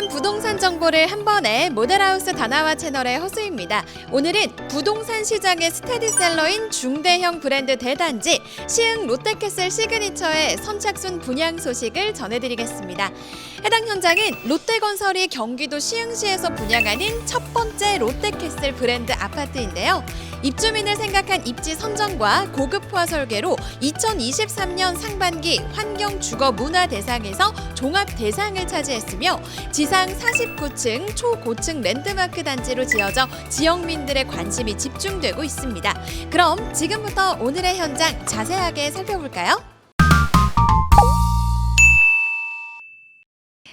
다양한 부동산 정보를 한 번에 모델하우스 다나와 채널의 허수입니다. 오늘은 부동산 시장의 스테디셀러인 중대형 브랜드 대단지 시흥 롯데캐슬 시그니처의 선착순 분양 소식을 전해드리겠습니다. 해당 현장은 롯데건설이 경기도 시흥시에서 분양하는 첫 번째 롯데캐슬 브랜드 아파트인데요. 입주민을 생각한 입지 선정과 고급화 설계로 2023년 상반기 환경 주거 문화 대상에서 종합 대상을 차지했으며 지상 49층 초고층 랜드마크 단지로 지어져 지역민들의 관심이 집중되고 있습니다. 그럼 지금부터 오늘의 현장 자세하게 살펴볼까요?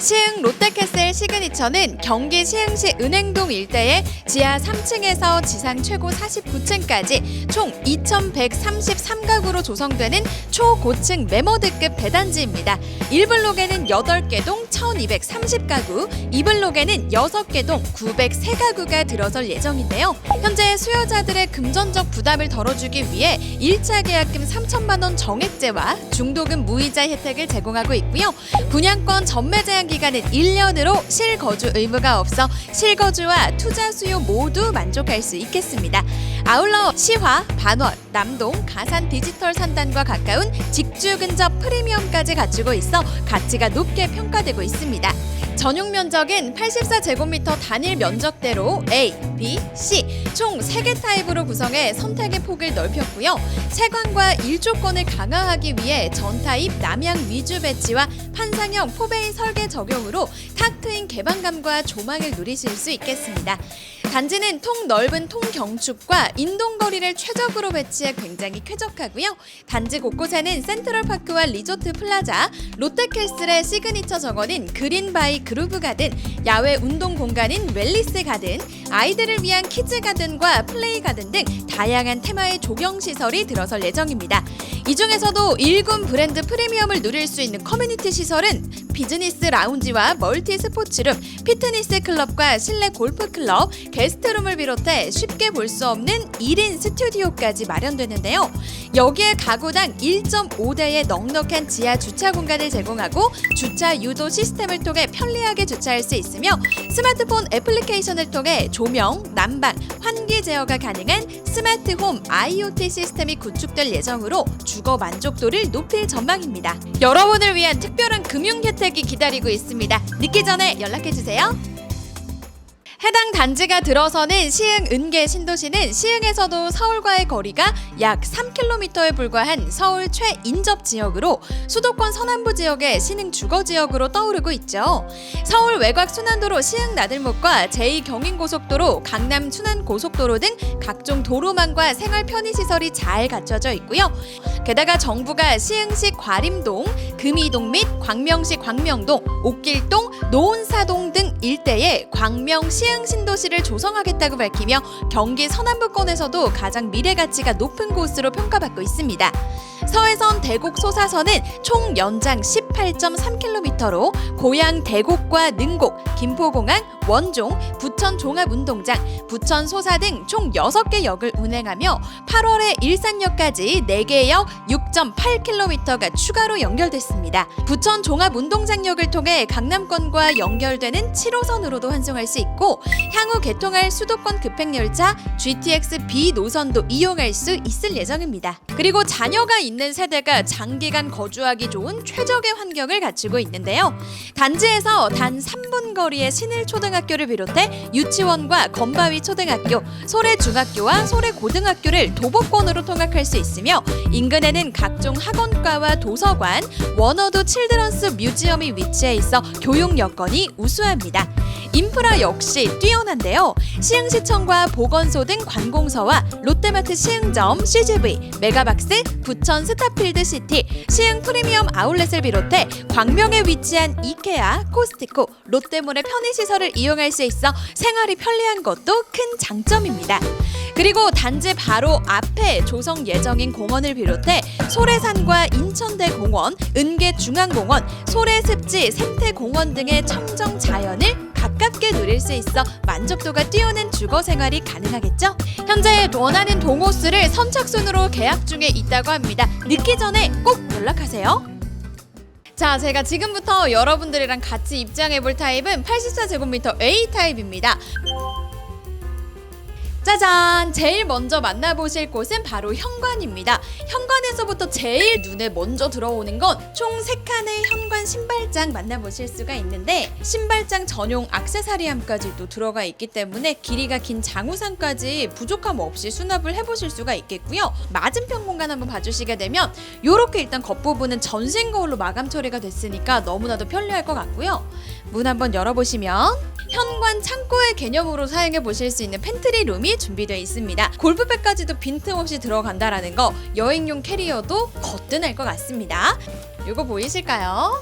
시흥 롯데캐슬 시그니처는 경기 시흥시 은행동 일대에 지하 3층에서 지상 최고 49층까지 총 2,133가구로 조성되는 초고층 메모드급 대단지입니다. 1블록에는 8개 동 1,230가구, 2블록에는 6개 동 903가구가 들어설 예정인데요. 현재 수요자들의 금전적 부담을 덜어주기 위해 1차 계약금 3천만 원 정액제와 중도금 무이자 혜택을 제공하고 있고요. 분양권 전매 제한 기간은 1년으로 실거주 의무가 없어 실거주와 투자 수요 모두 만족할 수 있겠습니다. 아울러 시화, 반월, 남동, 가산 디지털 산단과 가까운 직주 근접 프리미엄까지 갖추고 있어 가치가 높게 평가되고 있습니다. 전용 면적은 84제곱미터 단일 면적대로 A, B, C 총 3개 타입으로 구성해 선택의 폭을 넓혔고요. 세관과 일조권을 강화하기 위해 전 타입 남향 위주 배치와 판상형 포베이 설계 적용으로 탁 트인 개방감과 조망을 누리실 수 있겠습니다. 단지는 통 넓은 통경축과 인동거리를 최적으로 배치해 굉장히 쾌적하고요. 단지 곳곳에는 센트럴파크와 리조트 플라자, 롯데캐슬의 시그니처 정원인 그린바이 그루브 가든, 야외 운동 공간인 웰리스 가든, 아이들을 위한 키즈 가든과 플레이 가든 등 다양한 테마의 조경 시설이 들어설 예정입니다. 이 중에서도 일군 브랜드 프리미엄을 누릴 수 있는 커뮤니티 시설은 비즈니스 라운지와 멀티 스포츠룸, 피트니스 클럽과 실내 골프 클럽, 게스트룸을 비롯해 쉽게 볼 수 없는 1인 스튜디오까지 마련되는데요. 여기에 가구당 1.5대의 넉넉한 지하 주차 공간을 제공하고 주차 유도 시스템을 통해 편리하게 주차할 수 있으며 스마트폰 애플리케이션을 통해 조명, 난방, 환기 제어가 가능한 스마트 홈 IoT 시스템이 구축될 예정으로 주거 만족도를 높일 전망입니다. 여러분을 위한 특별한 금융 혜택이 기다리고 있습니다. 늦기 전에 연락해 주세요. 해당 단지가 들어서는 시흥 은계 신도시는 시흥에서도 서울과의 거리가 약 3km에 불과한 서울 최인접 지역으로 수도권 서남부 지역의 신흥 주거 지역으로 떠오르고 있죠. 서울 외곽 순환도로 시흥 나들목과 제2경인고속도로 강남 순환고속도로 등 각종 도로망과 생활 편의 시설이 잘 갖춰져 있고요. 게다가 정부가 시흥시 과림동, 금이동 및 광명시 광명동, 옥길동, 노은사동 등 일대에 광명 시흥 신도시를 조성하겠다고 밝히며 경기 서남부권에서도 가장 미래 가치가 높은 곳으로 평가받고 있습니다. 서해선 대곡 소사선은 총 연장 18.3km로 고양 대곡과 능곡, 김포공항, 원종, 부천 종합운동장, 부천 소사 등 총 6개 역을 운행하며 8월에 일산역까지 4개 역 6.8km가 추가로 연결됐습니다. 부천 종합운동장역을 통해 강남권과 연결되는 7호선으로도 환송할 수 있고 향후 개통할 수도권 급행열차 GTX B 노선도 이용할 수 있을 예정입니다. 그리고 자녀가 있는 세대가 장기간 거주하기 좋은 최적의 환 경을 갖추고 있는데요. 단지에서 단 3분 거리의 신일 초등학교를 비롯해 유치원과 건바위 초등학교, 소래 중학교와 소래 고등학교를 도보권으로 통학할 수 있으며 인근에는 각종 학원과와 도서관, 원어도 칠드런스 뮤지엄이 위치해 있어 교육 여건이 우수합니다. 인프라 역시 뛰어난데요. 시흥시청과 보건소 등 관공서와 롯데마트 시흥점, CGV, 메가박스, 부천 스타필드 시티, 시흥 프리미엄 아울렛을 비롯해 광명에 위치한 이케아, 코스트코, 롯데몰의 편의시설을 이용할 수 있어 생활이 편리한 것도 큰 장점입니다. 그리고 단지 바로 앞에 조성 예정인 공원을 비롯해 소래산과 인천대 공원, 은계 중앙공원, 소래습지 생태공원 등의 청정 자연을 가깝게 누릴 수 있어 만족도가 뛰어난 주거 생활이 가능하겠죠? 현재 원하는 동호수를 선착순으로 계약 중에 있다고 합니다. 늦기 전에 꼭 연락하세요. 자, 제가 지금부터 여러분들이랑 같이 입장해 볼 타입은 84제곱미터 A 타입입니다. 짜잔! 제일 먼저 만나보실 곳은 바로 현관입니다. 현관에서부터 제일 눈에 먼저 들어오는 건 총 3칸의 현관 신발장 만나보실 수가 있는데 신발장 전용 악세사리함까지 또 들어가 있기 때문에 길이가 긴 장우산까지 부족함 없이 수납을 해보실 수가 있겠고요. 맞은편 공간 한번 봐주시게 되면 이렇게 일단 겉부분은 전신 거울로 마감 처리가 됐으니까 너무나도 편리할 것 같고요. 문 한번 열어보시면 현관 창고의 개념으로 사용해 보실 수 있는 팬트리 룸이 준비되어 있습니다. 골프백까지도 빈틈없이 들어간다라는 거 여행용 캐리어도 거뜬할 것 같습니다. 이거 보이실까요?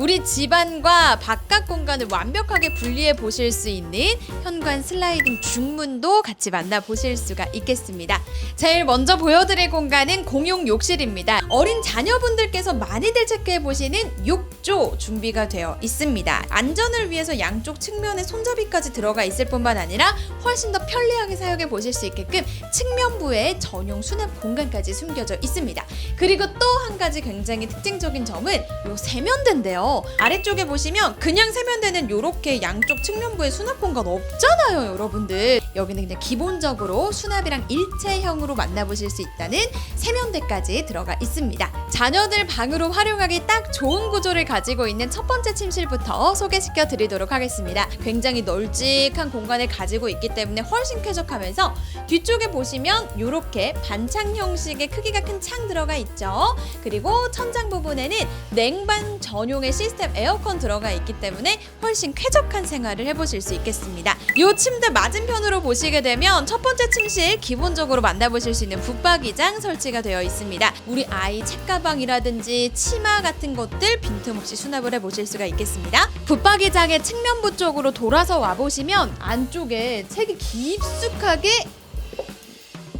우리 집안과 바깥 공간을 완벽하게 분리해 보실 수 있는 현관 슬라이딩 중문도 같이 만나 보실 수가 있겠습니다. 제일 먼저 보여드릴 공간은 공용 욕실입니다. 어린 자녀분들께서 많이들 체크해 보시는 욕조 준비가 되어 있습니다. 안전을 위해서 양쪽 측면에 손잡이까지 들어가 있을 뿐만 아니라 훨씬 더 편리하게 사용해 보실 수 있게끔 측면부에 전용 수납 공간까지 숨겨져 있습니다. 그리고 또 한 가지 굉장히 특징적인 점은 요 세면대인데요. 아래쪽에 보시면 그냥 세면대는 요렇게 양쪽 측면부에 수납 공간 없잖아요, 여러분들. 여기는 그냥 기본적으로 수납이랑 일체형으로 만나보실 수 있다는 세면대까지 들어가 있습니다. 자녀들 방으로 활용하기 딱 좋은 구조를 가지고 있는 첫 번째 침실부터 소개시켜 드리도록 하겠습니다. 굉장히 널찍한 공간을 가지고 있기 때문에 훨씬 쾌적하면서 뒤쪽에 보시면 이렇게 반창 형식의 크기가 큰 창 들어가 있죠. 그리고 천장 부분에는 냉방 전용의 시스템 에어컨 들어가 있기 때문에 훨씬 쾌적한 생활을 해보실 수 있겠습니다. 이 침대 맞은편으로 보시게 되면 첫 번째 침실 기본적으로 만나보실 수 있는 붙박이장 설치가 되어 있습니다. 우리 아이 책가 방이라든지 치마 같은 것들 빈틈없이 수납을 해보실 수가 있겠습니다. 붙박이장의 측면부 쪽으로 돌아서 와보시면 안쪽에 책이 깊숙하게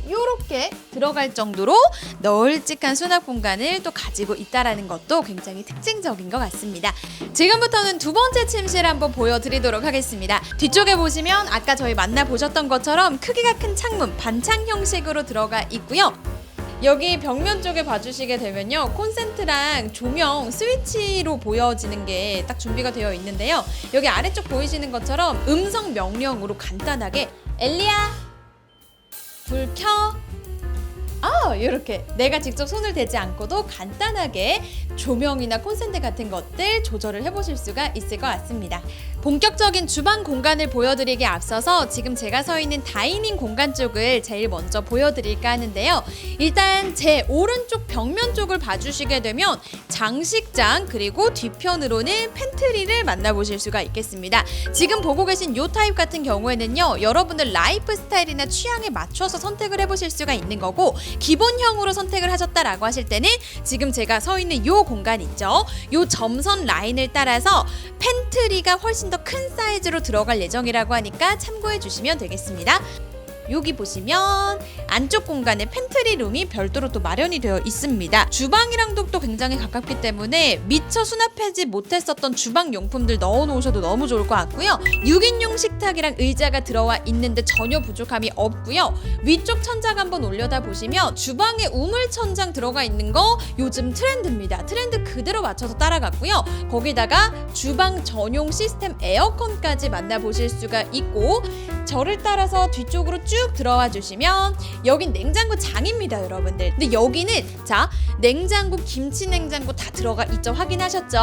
이렇게 들어갈 정도로 널찍한 수납 공간을 또 가지고 있다라는 것도 굉장히 특징적인 것 같습니다. 지금부터는 두 번째 침실 한번 보여드리도록 하겠습니다. 뒤쪽에 보시면 아까 저희 만나 보셨던 것처럼 크기가 큰 창문 반창 형식으로 들어가 있고요. 여기 벽면 쪽에 봐주시게 되면요 콘센트랑 조명 스위치로 보여지는 게 딱 준비가 되어 있는데요 여기 아래쪽 보이시는 것처럼 음성 명령으로 간단하게 엘리야 불 켜. 아, 이렇게 내가 직접 손을 대지 않고도 간단하게 조명이나 콘센트 같은 것들 조절을 해보실 수가 있을 것 같습니다. 본격적인 주방 공간을 보여드리기에 앞서서 지금 제가 서 있는 다이닝 공간 쪽을 제일 먼저 보여드릴까 하는데요. 일단 제 오른쪽 벽면 쪽을 봐주시게 되면 장식장 그리고 뒤편으로는 팬트리를 만나보실 수가 있겠습니다. 지금 보고 계신 요 타입 같은 경우에는요. 여러분들 라이프 스타일이나 취향에 맞춰서 선택을 해보실 수가 있는 거고 기본형으로 선택을 하셨다라고 하실 때는 지금 제가 서 있는 요 공간 있죠. 요 점선 라인을 따라서 팬트리가 훨씬 더 큰 사이즈로 들어갈 예정이라고 하니까 참고해 주시면 되겠습니다. 여기 보시면 안쪽 공간에 팬트리 룸이 별도로 또 마련이 되어 있습니다. 주방이랑도 또 굉장히 가깝기 때문에 미처 수납하지 못했었던 주방 용품들 넣어 놓으셔도 너무 좋을 것 같고요. 6인용 식탁이랑 의자가 들어와 있는데 전혀 부족함이 없고요. 위쪽 천장 한번 올려다 보시면 주방에 우물 천장 들어가 있는 거 요즘 트렌드입니다. 트렌드 그대로 맞춰서 따라갔고요. 거기다가 주방 전용 시스템 에어컨까지 만나보실 수가 있고 저를 따라서 뒤쪽으로 쭉 들어와 주시면 여긴 냉장고 장입니다 여러분들. 근데 여기는 자 냉장고 김치 냉장고 다 들어가 있죠. 확인하셨죠?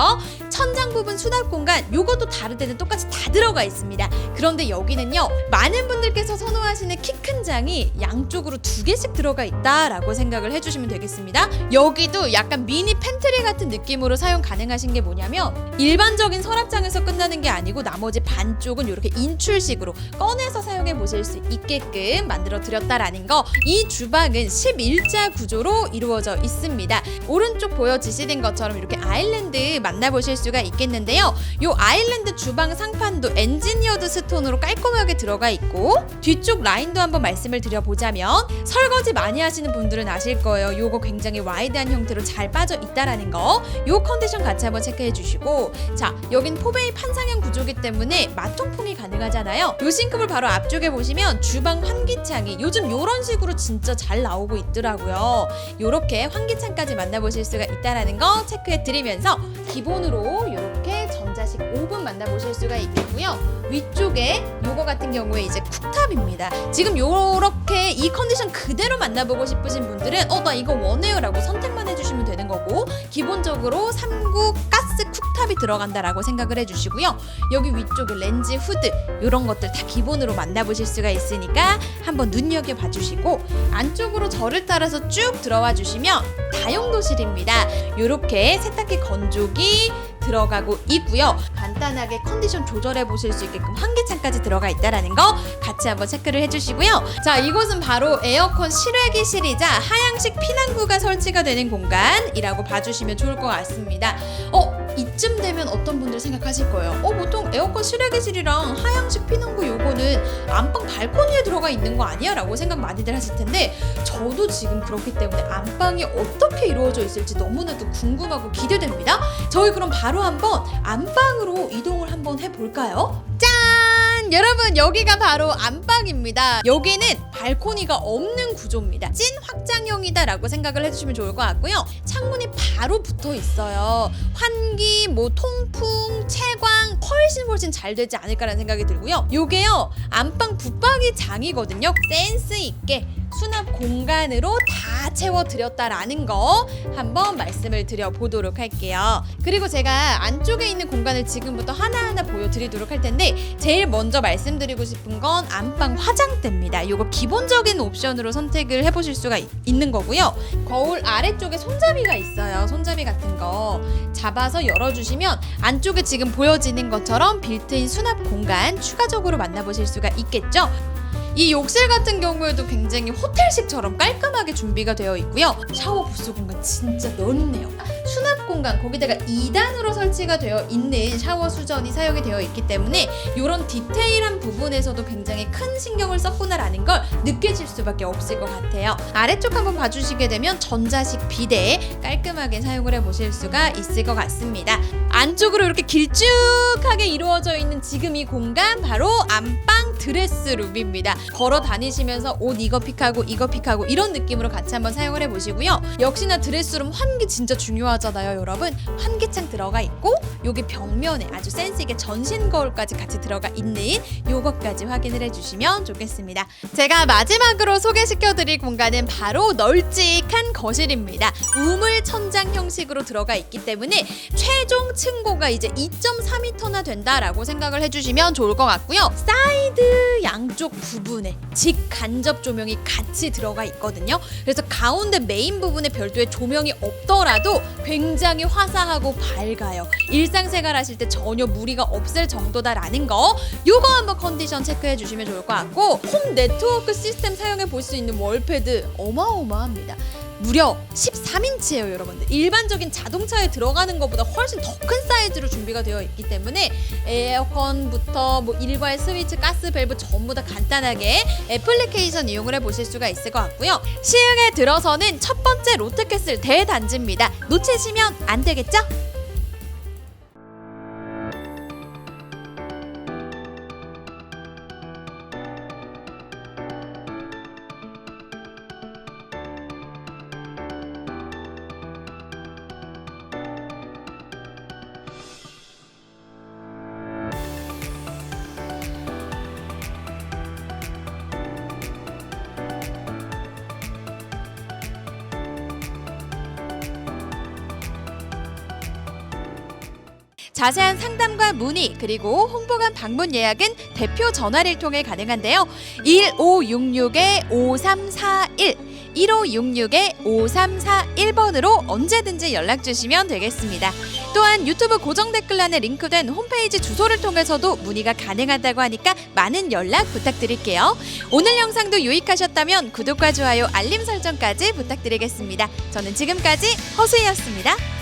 천장 부분 수납 공간 요것도 다른 데는 똑같이 다 들어가 있습니다. 그런데 여기는요 많은 분들께서 선호하시는 키큰 장이 양쪽으로 두 개씩 들어가 있다라고 생각을 해주시면 되겠습니다 여기도 약간 미니 팬트리 같은 느낌으로 사용 가능하신 게 뭐냐면 일반적인 서랍장에서 끝나는 게 아니고 나머지 반쪽은 이렇게 인출식으로 꺼내서 사용해 보실 수 있게끔 만들어 드렸다라는 거. 이 주방은 11자 구조로 이루어져 있습니다. 오른쪽 보여지시는 것처럼 이렇게 아일랜드 만나보실 수가 있겠는데요. 이 아일랜드 주방 상판도 엔지니어드 스톤으로 깔끔하게 들어가 있고 뒤쪽 라인도 한번 말씀 을 드려보자면 설거지 많이 하시는 분들은 아실 거예요. 요거 굉장히 와이드한 형태로 잘 빠져 있다라는 거. 요 컨디션 같이 한번 체크해 주시고 자 여긴 포베이 판상형 구조기 때문에 마통풍이 가능하잖아요. 요 싱크볼 바로 앞쪽에 보시면 주방 환 환기창이 요즘 요런 식으로 진짜 잘 나오고 있더라고요. 요렇게 환기창까지 만나보실 수가 있다라는 거 체크해 드리면서 기본으로 요렇 게 전자식 오븐 만나보실 수가 있겠고요. 위쪽에 요거 같은 경우에 이제 쿡탑입니다. 지금 요렇게 이 컨디션 그대로 만나보고 싶으신 분들은 어 나 이거 원해요라고 선택만 해주시면 되는 거고 기본적으로 3구 가스 쿡탑이 들어간다라고 생각을 해주시고요. 여기 위쪽에 렌즈 후드 이런 것들 다 기본으로 만나보실 수가 있으니까 한번 눈여겨 봐주시고 안쪽으로 절을 따라서 쭉 들어와 주시면 다용도실입니다. 이렇게 세탁기 건조기 들어가고 있고요. 간단하게 컨디션 조절해 보실 수 있게끔 환기창까지 들어가 있다라는 거 같이 한번 체크를 해주시고요. 자, 이곳은 바로 에어컨 실외기실이자 하향식 피난구가 설치가 되는 공간이라고 봐주시면 좋을 것 같습니다. 어, 이쯤 되면 어떤 분들 생각하실 거예요. 어, 보통 에어컨 실외기실이랑 하향식 피난구 요거는 안방 발코니에 들어가 있는 거 아니야? 라고 생각 많이들 하실 텐데 저도 지금 그렇기 때문에 안방이 어떻게 이루어져 있을지 너무나도 궁금하고 기대됩니다. 저희 그럼 바로 한번 안방으로 이동을 한번 해볼까요? 짠! 여러분 여기가 바로 안방입니다. 여기는 발코니가 없는 구조입니다. 찐 확장형이다라고 생각을 해주시면 좋을 것 같고요. 창문이 바로 붙어 있어요. 환기, 뭐 통풍, 채광 훨씬 훨씬 잘 되지 않을까라는 생각이 들고요. 요게요 안방 붙박이 장이거든요. 센스 있게 수납 공간으로 다 채워드렸다라는 거 한번 말씀을 드려보도록 할게요. 그리고 제가 안쪽에 있는 공간을 지금부터 하나하나 보여드리도록 할 텐데 제일 먼저 말씀드리고 싶은 건 안방 화장대입니다. 요거 기본적인 옵션으로 선택을 해보실 수가 있, 있는 거고요. 거울 아래쪽에 손잡이가 있어요. 손잡이 같은 거 잡아서 열어주시면 안쪽에 지금 보여지는 것처럼 빌트인 수납 공간 추가적으로 만나보실 수가 있겠죠. 이 욕실 같은 경우에도 굉장히 호텔식처럼 깔끔하게 준비가 되어 있고요. 샤워 부스 공간 진짜 넓네요. 수납 공간 거기다가 2단으로 설치가 되어 있는 샤워 수전이 사용이 되어 있기 때문에 이런 디테일한 부분에서도 굉장히 큰 신경을 썼구나라는 걸 느끼실 수밖에 없을 것 같아요. 아래쪽 한번 봐주시게 되면 전자식 비데 깔끔하게 사용을 해보실 수가 있을 것 같습니다. 안쪽으로 이렇게 길쭉하게 이루어져 있는 지금 이 공간 바로 안방 드레스룸입니다. 걸어 다니시면서 옷 이거 픽하고 이거 픽하고 이런 느낌으로 같이 한번 사용을 해보시고요. 역시나 드레스룸 환기 진짜 중요하잖아요, 여러분. 환기창 들어가 있고 여기 벽면에 아주 센스 있게 전신 거울까지 같이 들어가 있는 요것까지 확인을 해주시면 좋겠습니다. 제가 마지막으로 소개시켜드릴 공간은 바로 널찍한 거실입니다. 우물 천장 형식으로 들어가 있기 때문에 최종 층고가 이제 2.4m나 된다라고 생각을 해주시면 좋을 것 같고요. 사이드 양쪽 부분 에 직간접 조명이 같이 들어가 있거든요. 그래서 가운데 메인 부분에 별도의 조명이 없더라도 굉장히 화사하고 밝아요. 일상생활 하실 때 전혀 무리가 없을 정도다라는 거 요거 한번 컨디션 체크해 주시면 좋을 것 같고 홈 네트워크 시스템 사용해 볼 수 있는 월패드 어마어마합니다. 무려 13인치예요, 여러분들. 일반적인 자동차에 들어가는 것보다 훨씬 더 큰 사이즈로 준비가 되어 있기 때문에 에어컨부터 뭐 일괄 스위치, 가스 밸브 전부 다 간단하게 애플리케이션 이용을 해 보실 수가 있을 것 같고요. 시흥에 들어서는 첫 번째 롯데캐슬 대단지입니다. 놓치시면 안 되겠죠? 자세한 상담과 문의 그리고 홍보관 방문 예약은 대표 전화를 통해 가능한데요. 1566-5341 1566-5341번으로 언제든지 연락 주시면 되겠습니다. 또한 유튜브 고정 댓글란에 링크된 홈페이지 주소를 통해서도 문의가 가능하다고 하니까 많은 연락 부탁드릴게요. 오늘 영상도 유익하셨다면 구독과 좋아요, 알림 설정까지 부탁드리겠습니다. 저는 지금까지 허수희였습니다.